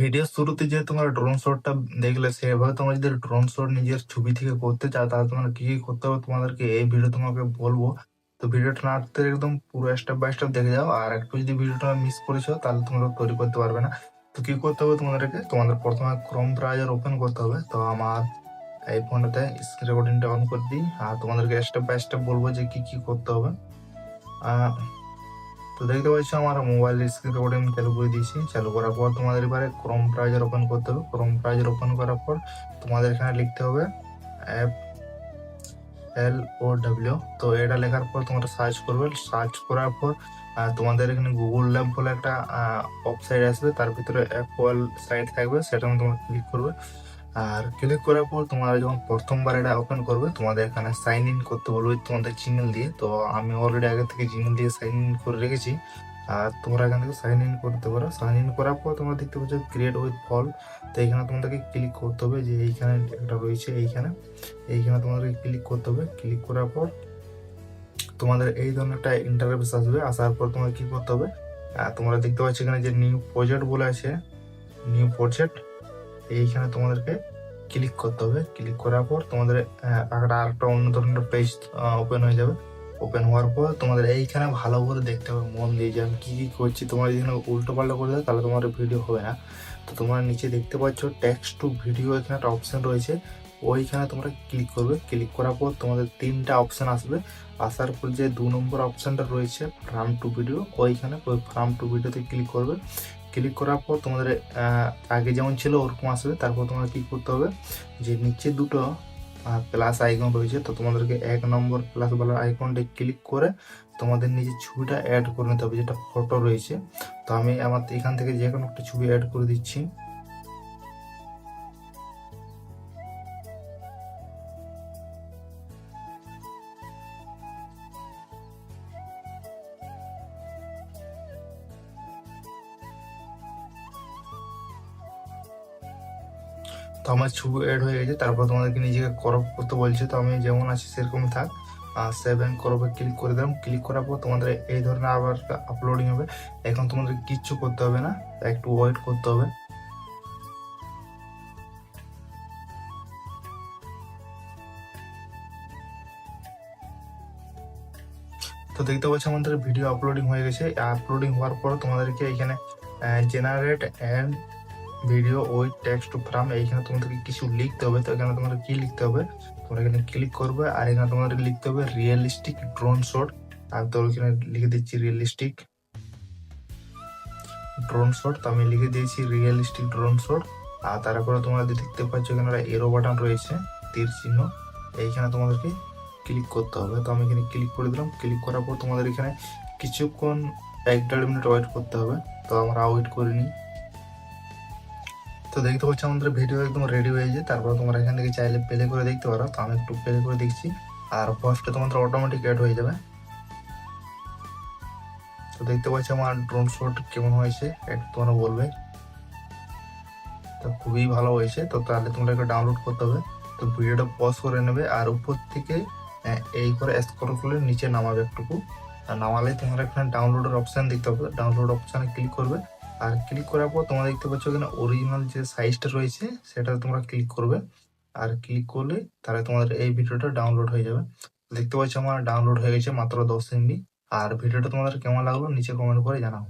Video শুরুতে যে তোমরা ড্রোন শটটা দেখলে সেভাবে তোমরা যদি ড্রোন শট নিজের ছবি থেকে করতে চাও, তাহলে তোমরা কি কী করতে হবে তোমাদেরকে এই ভিডিও তোমাকে বলব। তো ভিডিওটা না একদম পুরো স্টেপ বাই স্টেপ দেখে যাও। আর একটু যদি ভিডিওটা মিস করেছ, তাহলে তোমরা তৈরি করতে পারবে না। তো কী করতে হবে তোমাদেরকে, তোমাদের প্রথমে ক্রোম ব্রাউজার ওপেন করতে হবে। তো আমার এই ফোনটাতে স্ক্রিন রেকর্ডিংটা অন করে দিই। আর তোমাদেরকে স্টেপ বাই স্টেপ বলব যে কী কী করতে হবে। তো দেখতে পাচ্ছ আমার মোবাইল স্ক্রিন রেকর্ডিং চালু করে দিয়েছি। চালু করার পর তোমাদের এবারে ক্রোম ব্রাউজার ওপেন করতে হবে। ক্রোম ব্রাউজার ওপেন করার পর তোমাদের এখানে লিখতে হবে অ্যাপ এল ও ডাব্লিউ তো এটা লেখার পর তোমরা সার্চ করবে। সার্চ করার পর তোমাদের এখানে গুগল ল্যাব বলে একটা ওয়েবসাইট আসবে। তার ভিতরে অ্যাপল সাইট থাকবে। সেটা তোমরা ক্লিক করবে। আর ক্লিক করার পর তোমরা যখন প্রথমবার এটা ওপেন করবে, তোমাদের এখানে সাইন ইন করতে বলবে তোমাদের জিমেল দিয়ে। তো আমি অলরেডি আগে থেকে জিমেল দিয়ে সাইন ইন করে রেখেছি। আর তোমরা এখান থেকে সাইন ইন করতে পারো। সাইন ইন করার পর তোমরা দেখতে পাচ্ছ ক্রিয়েট উইথ ফল তো এইখানে তোমাদেরকে ক্লিক করতে হবে যে এইখানে একটা রয়েছে এইখানে। এইখানে তোমাদেরকে ক্লিক করতে হবে। ক্লিক করার পর তোমাদের এই ধরনের একটা ইন্টারফেস আসবে। আসার পর তোমার কি করতে হবে? তোমরা দেখতে পাচ্ছ এখানে যে নিউ প্রজেক্ট বলে আছে নিউ প্রজেক্ট এইখানে তোমাদেরকে ক্লিক করতে হবে। ক্লিক করার পর তোমাদের একটা আরেকটা অন্য ধরনের পেজ ওপেন হয়ে যাবে। ওপেন হওয়ার পর তোমাদের এইখানে ভালো করে দেখতে হবে, মন দিয়ে যে আমি কী কি করছি, তোমার যদি উল্টো পাল্টা করে দেয় তাহলে তোমার ভিডিও হবে না। তো তোমরা নিচে দেখতে পাচ্ছ টেক্সট টু ভিডিও এখানে একটা অপশান রয়েছে। ওইখানে তোমরা ক্লিক করবে। ক্লিক করার পর তোমাদের তিনটা অপশান আসবে। আসার পর যে দু নম্বর অপশানটা রয়েছে ফ্রাম টু ভিডিও ওইখানে ওই ফ্রাম টু ভিডিওতে ক্লিক করবে। ক্লিক করার পর তোমাদের আগে যেমন ছিল ওরকম আসবে। তারপর তোমরা কি করতে হবে? যে নিচে দুটো প্লাস আইকন রয়েছে, তো তোমাদেরকে এক নম্বর প্লাস বলার আইকনটি ক্লিক করে তোমাদের নিজের ছবিটা অ্যাড করে নিতে হবে, যেটা ফটো রয়েছে। তো আমি আমার এখান থেকে যে কোনো একটা ছবি অ্যাড করে দিচ্ছি। তো আমার ছবি অ্যাড হয়ে গেছে। তারপর তোমাদেরকে নিজেকে করপ করতে বলছে। তো আমি যেমন আছি সেরকম থাক। সেভ অ্যান্ড করপে ক্লিক করে দিলাম। ক্লিক করার পর তোমাদের এই ধরনের আবার আপলোডিং হবে। এখন তোমাদের কিচ্ছু করতে হবে না। একটু ওয়েট করতে হবে। তো দেখতে পাচ্ছ আমাদের ভিডিও আপলোডিং হয়ে গেছে। আপলোডিং হওয়ার পর তোমাদেরকে এখানে জেনারেট অ্যান্ড ভিডিও ওই টেক্সট ফ্রাম এইখানে তোমাদেরকে কিছু লিখতে হবে, তো এখানে তোমাদের কি লিখতে হবে? তোমরা এখানে ক্লিক করবে, আর এখানে তোমাদের লিখতে হবে রিয়েলিস্টিক ড্রোন শট আর তো এখানে লিখে দিচ্ছি রিয়েলিস্টিক ড্রোন শট তো আমি লিখে দিয়েছি রিয়েলিস্টিক ড্রোন শট আর তারপরে তোমরা দেখতে পাচ্ছ এখানে একটা এরো বাটন রয়েছে, তীর চিহ্ন, এইখানে তোমাদেরকে ক্লিক করতে হবে, তো আমি এখানে ক্লিক করে দিলাম ক্লিক করার পর তোমাদের এখানে কিছুক্ষণ এক দেড় মিনিট ওয়েট করতে হবে, তো আমরা ওয়েট করিনি তো দেখতে পাচ্ছ আমাদের ভিডিও একদম রেডি হয়ে যায় তারপর তোমরা এখান থেকে চাইলে প্লে করে দেখতে পারো। তো আমি একটু প্লে করে দেখছি। আর ফার্স্টে তোমাদের অটোমেটিক অ্যাড হয়ে যাবে। তো দেখতে পাচ্ছ আমার ড্রোন শট কেমন হয়েছে একটু তোমরা বলবে। তো খুবই ভালো হয়েছে। তো তাহলে তোমরা একটা ডাউনলোড করতে হবে। তো ভিডিওটা পজ করে নেবে। আর উপর থেকে এই করে স্ক্রল করলে নিচে নামাবে একটুকু। আর নামালে তোমরা এখানে ডাউনলোডের অপশান দেখতে পাবে। ডাউনলোড অপশনে ক্লিক করবে। আর ক্লিক করার পর তোমরা দেখতে পাচ্ছ এখানে অরিজিনাল যে সাইজটা রয়েছে, সেটা তোমরা ক্লিক করবে। আর ক্লিক করলে তাহলে তোমাদের এই ভিডিওটা ডাউনলোড হয়ে যাবে। দেখতে পাচ্ছ আমার ডাউনলোড হয়ে গেছে মাত্র দশ এমবি আর ভিডিওটা তোমাদের কেমন লাগল, নিচে কমেন্ট করে জানাও।